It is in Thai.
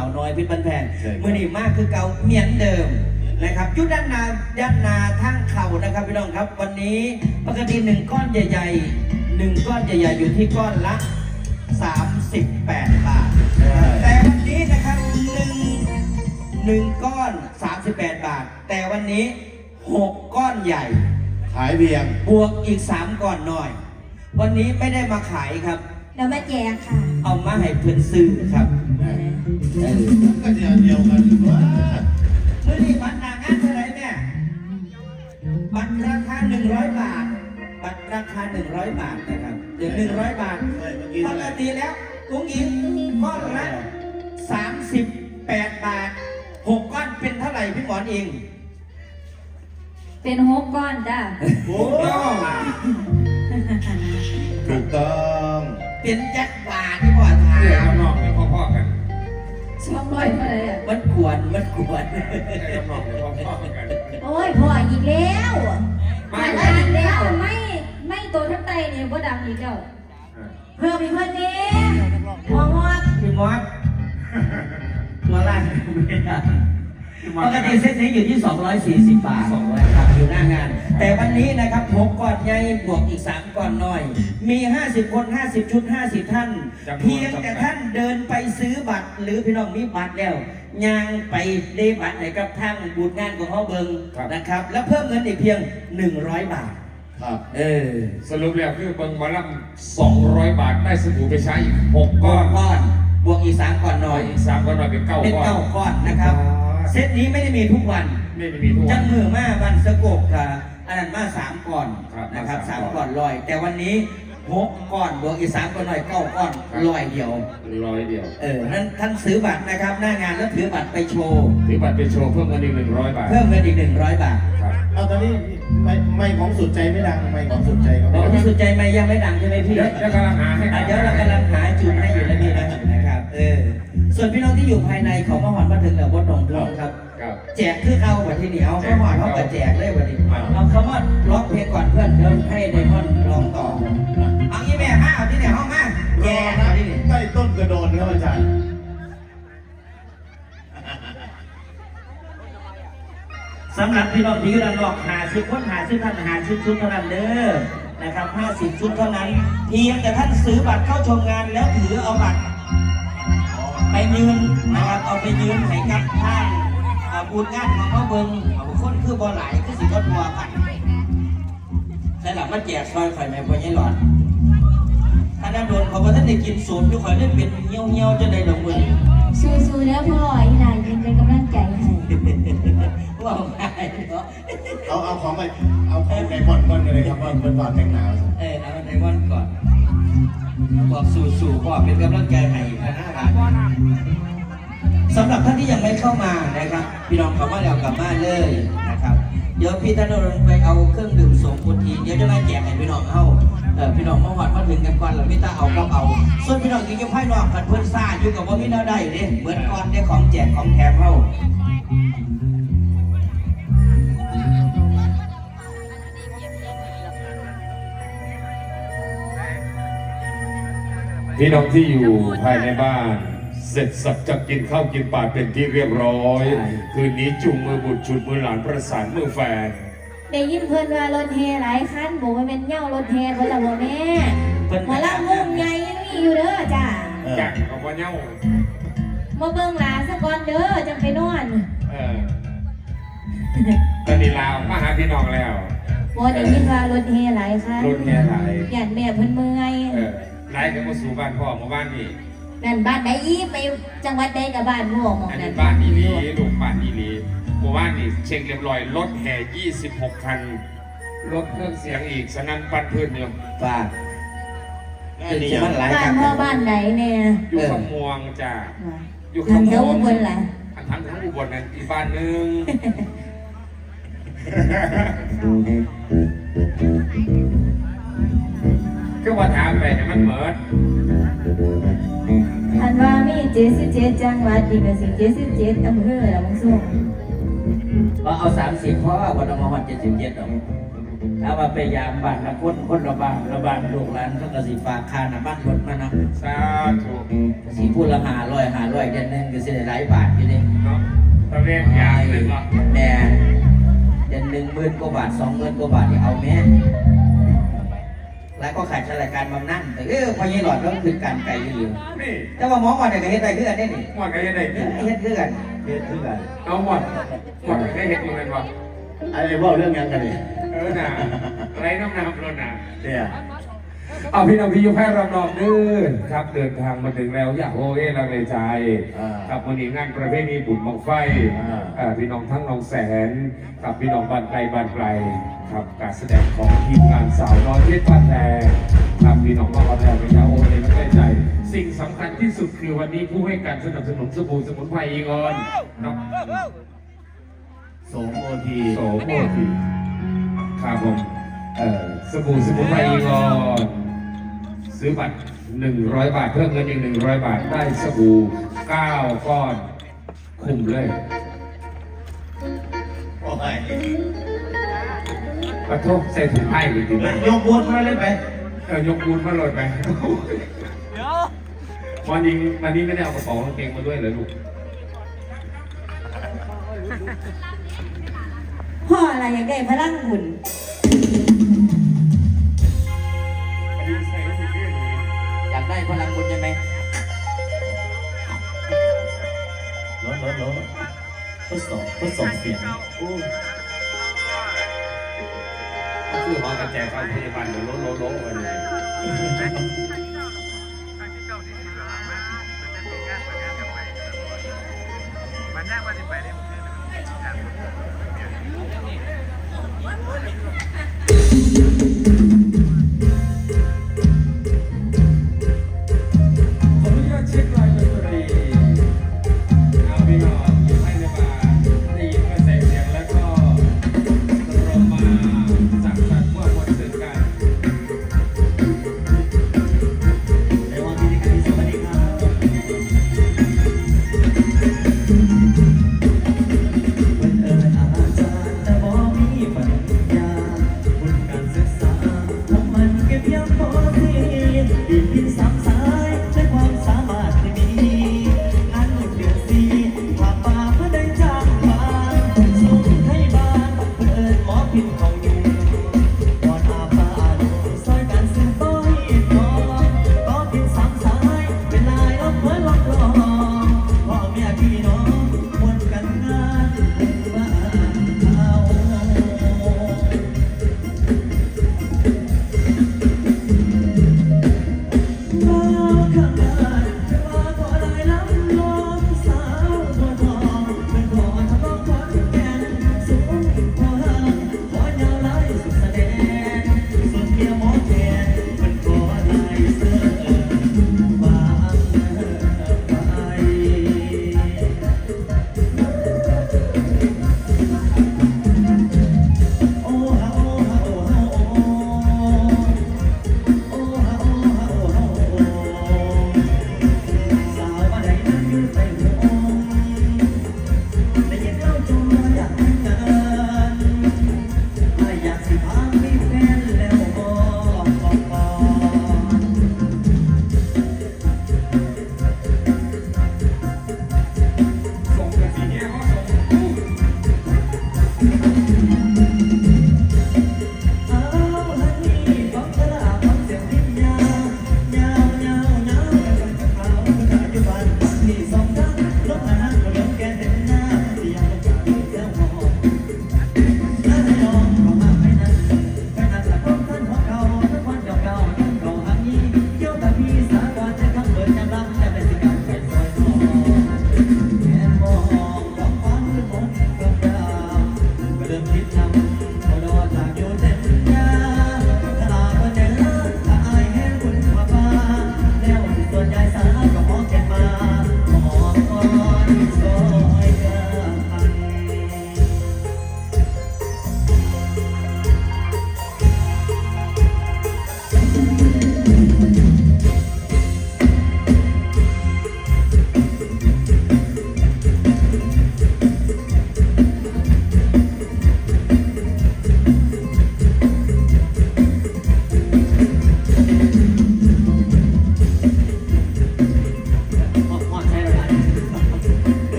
าวน้อยเพิษบันแพงใช่ครับ มือนี้มากคือเก่าเมียนเดิมนะครับอยุด้านนาด้านนาทั้งเข่านะครับพี่น้องครับ วันนี้ปกติหนึ่งก้อนใหญ่ๆหนึ่งก้อนใหญ่ๆอยู่ที่ก้อนละ 38 บาท แต่วันนี้นะครับหนึ่งหนึ่งก้อน 38 บาท แต่วันนี้ 6 ก้อนใหญ่ ขายเพียง บวกอีก 3 ก้อนหน่อย วันนี้ไม่ได้มาขายครับเรามาแจกค่ะ เอามาให้เพื่อนซื้อครับ เออ ก็เดียวเดียวกันว่าเมื่อนี้บัตรหนางานเท่าไหร่แม่บัตรราคา100บาท บัตรราคา100บาทนะครับเดี๋ยว100บาทเมื่อกี้ปเท่าไหกร่ติแล้วกุ้งอินก้อนละ38บาท6ก้อนเป็นเท่าไหร่พี่หมอนเองเป็นหกก้อนจ้าโอ้ถูกต้องเป็นแจ็คบาทที่บ่ถาเรียกม สองร้อยเท่าไหร่อะมันกวนมันกวนเรียกน้องๆเนี่ยพ่อๆกันโอ้ยพออีกแล้วไม่มาอีกแล้วไม่ไม่ตัวทั้งไตเนี่ยบ่ดังอีกแล้วเพิ่มอีกเพิ่มนี้มองว่าพี่มอสตัวล่างไม่ได้ ปกติเส้นนี้อยู่ที่ 240 บาทนะครับอยู่หน้างาน แต่วันนี้นะครับ6ก้อนใหญ่บวกอีก 3ก้อนน้อย มี 50 คน 50 ชุด 50 ท่าน เพียงแต่ท่านเดินไปซื้อบัตร หรือพี่น้องมีบัตรแล้วย่างไปได้บัตรไหนกับทางบูธงานของเขาเบิงนะครับ แล้วเพิ่มเงินอีกเพียง 100 บาทครับเออสรุปแล้วคือเบิงหมาลัสองร้อยบาทได้สบู่ไปใช้อีกหกก้ก้ออนนก้อน บวกอีก3ก้อนน้อยอีกสามก้อนหน่อยเป็นเก้าเป็นก้อนเก้าก้อนนะครับ เซตนี้ไม่ได้มีทุกวันไม่ได้มีทุกวัจัน งมือมาวันสะกบค่ะอันนั้นมาสามก่อนครับนะครับมาสาสามมก่อนลอย แต่วันนี้หกก้อนบวกอีกสามก้อนลอยเก้าก้อนลอยเดียว ร้อยเดียวเออนั้นท่านซื้อบัตรนะครับ หน้างานแล้วถือบัตรไปโชว์ ถือบัตรไปโชว์เพิ่มเงินอีกหนึ่งร้อยบาทเพิ่มเงินอีกหนึ่งร้อยบาทครับ เอาตอนนี้ไม่ไม่ของสุดใจไม่ดังไม่ของสุดใจก็บไม่อกดังที่สุดใจไหมยังไม่ดังใช่ไหมพี่ เดี๋ยวเดี๋ยวกำลังหาให้ อะเดี๋ยวเรากำลังหาจุดให้อยู่แล้วนี่นะนะครับ เออ ส่วนพี่น้องที่อยู่ภาย แจกคือเอาวันที่นี่เอาเขาหอนเขาก็แจกเลยวันนี้อ่าเอาคำว่าร้องเพลงก่อนเพื่อนเดินให้ไดมอนด์ร้องต่อเอางี้แม่มาเอาที่ไหนห้องมารแย่อเอานะที่นี่ใต้ต้นกระโดนครับอาจารย์สำหรับพี่น้องที่อยู่ด้านนอกหาสิบคนหาสิบท่านหาสิบชุดเท่านั้นเด้อนะครับห้าสิบชุดเท่านั้นเพียงแต่ท่านซื้อบัตรเข้าชมงานแล้วถือเอาบัตรไปยืนนะครับเอาไปยืนให้กับท่านอ่า บูธงานของเขาเบิงเอาคนคือบ่หลายคือสิบ่ทัวกันแต่หลังมาแจกซอยข่อยแม่พ่อใหญ่หลอดถ้านั้นโดนเขาบ่ทันได้กินสูตรอยู่ข่อยได้เป็นเหี่ยวเหี่ยวๆจะได้ดอกมือนี้สู้ๆแล้วพ่ออีหลานยินเป็นกำลังใจให้ว่าง่ายเนาะเอาเอาของไปเอาของไก่บอลก่อนเลยครับว่าเป็นบอลแต่งหนาวเออเอาไดมอนด์ก่อนบอกสู่ๆพ่อเป็นกำลังใจให้นะครับ สำหรับท่านที่ยังไม่เข้ามานะครับ พี่น้องเข้ามาแล้วกลับบ้านเลยนะครับ เดี๋ยวพี่ธนรงค์ไปเอาเครื่องดื่มส่งคนทีเดี๋ยวจะมาแจกให้พี่น้องเอาเออพี่น้องมาหอดมาถึงกันก่อนแล้วพี่ตาเอาก็เอาส่วนพี่น้องที่ยังให้นอกกันเพื่อนซ่าอยู่กับว่ามีแนวใดเด้เหมือนก่อนได้ของแจกของแถมเข้าพี่น้องที่อยู่ภายในบ้าน เสร็จสับจะกินข้าวกินปลาเป็นที่เรียบร้อยคืนนี้จุงมือบุตรชุดมือหลานประสานมือแฟน ได้ยินเพื่อนว่ารถแห่หลายคันบอกว่าเป็นเหย้ารถแห่เพิ่นละบ่แม่เพิ่น หมอลำวงใหญ่ยังมีอยู่เด้อจ้าเอออยากกับว่าเน่ามาเบิ่งหลานซะก่อนเด้อจังไปนอนเออตอนนี้ลาวมาหาพี่น้องแล้วบ่ได้ยินว่ารถแห่หลายคันรถแห่หลาย ย่านแม่เพิ่นเมื่อยเออไล่กันมาสู่บ้านพ่อหมู่บ้านนี่ นั่นบ้านใดอีไปจังหวัดใดกับบ้านม่วงหมองอันนั่นี้นบ้านอีหลีลูกบ้านอีหลีหมู่บ้านนี่เช็คเรียบร้อยรถแห่ 26 คัน รถเครื่องเสียงอีกสนั่นปั้นพื้นอยู่ฝากอันนี้จะยังมันหลายบ้ากันนพ่อบ้านไหนเนี่ยอยู่ขมวงจ้าอยู่ทางขแถมววอุงบลล่ะอันทั้งทั้งอุบลนั่นอีกบ้านหนึงก็ว่าถามไปเนี่ยมันเหมิด อันว่ามี77จังหวัดอีกก็สิ77อำเภอละมึงส่งเอาเอาสามสิบเพราะว่าวันเอามาวันเจ็ดสิบเจ็ดหรอกถ้าว่าไปยามบ้านละคนคนละบ้านละบ้านลูกหลานเขาก็สิฝากค่าน้ำบ้านรถมานะสาธุสีพูดละหาร้อยหาร้อยเดือนหนึงก็สิได้หลายบาทอยู่เด้เนาะตะเรียกยางเลยเนาะแม่เดือนหนึ่งหมื่นกว่าบาทสองหมื่นกว่าบาทนี่เอาแม่ แล้วก็ขาดรายการบำนั่นแต่เออพอยี่หลอดต้องคือการไก่อยู่ นี่แต่ว่าหมอก่อนเนี่ยก็เฮ็ดได้คือกันได้นี่หมดก็ยังได้เฮ็ดคือกันเฮ็ดคือกันเอาหมดหมดได้เห็นยังไงวะอะไรว่าเรื่องยังกันเนี่ยเออน่ะไรน้ำน้ำรถน่ะเนี่ยเอาพี่น้องพี่ยุแพทย์รำนองเด้อครับเดินทางมาถึงแล้วอย่าโฮเอลังเลใจกับวันนี้งานประเพณีบุญบังไฟอ่าพี่น้องทั้งน้องแสนกับพี่น้องบ้านไกลบ้านไกล ครับการแสดงของทีมงานสาวน้อยเพชรบ้านแพงครับพี่น้องมาขอแทนเป็นยาโอเอลังเลใจสิ่งสำคัญที่สุดคือวันนี้ผู้ให้การสนับสนุนสบู่สมุนไพรอีกอนนาะโสมโอทีโสโมทีครับผมเอ่อสบู่สมุนไพรอีกอนซื้อบัตร100 บาทเพิ่มเงินอีก100 บาทได้สบู่9ก้อน คุ้มเลยโอ้ย กระทบใส่ถุงไพ่จริงยกวนมาเลยไปๆเออยกบูนมาโหลดไปวันนี้วันนี้ไม่ได้เอากระเป๋ากางเกงมาด้วยเหรอลูกพ่ออะไรอยากได้พลังหุ่นวันนี้ใส่รู้สึกเท่เลยอยากได้พลังบุญใช่ไหมรถรถรถทดสอบทดสอบเสียง คือหอกระแจความพยาบาลเดี๋ยวโลโลโลไปเลยมันยากว่าจะไปได้ผมคือ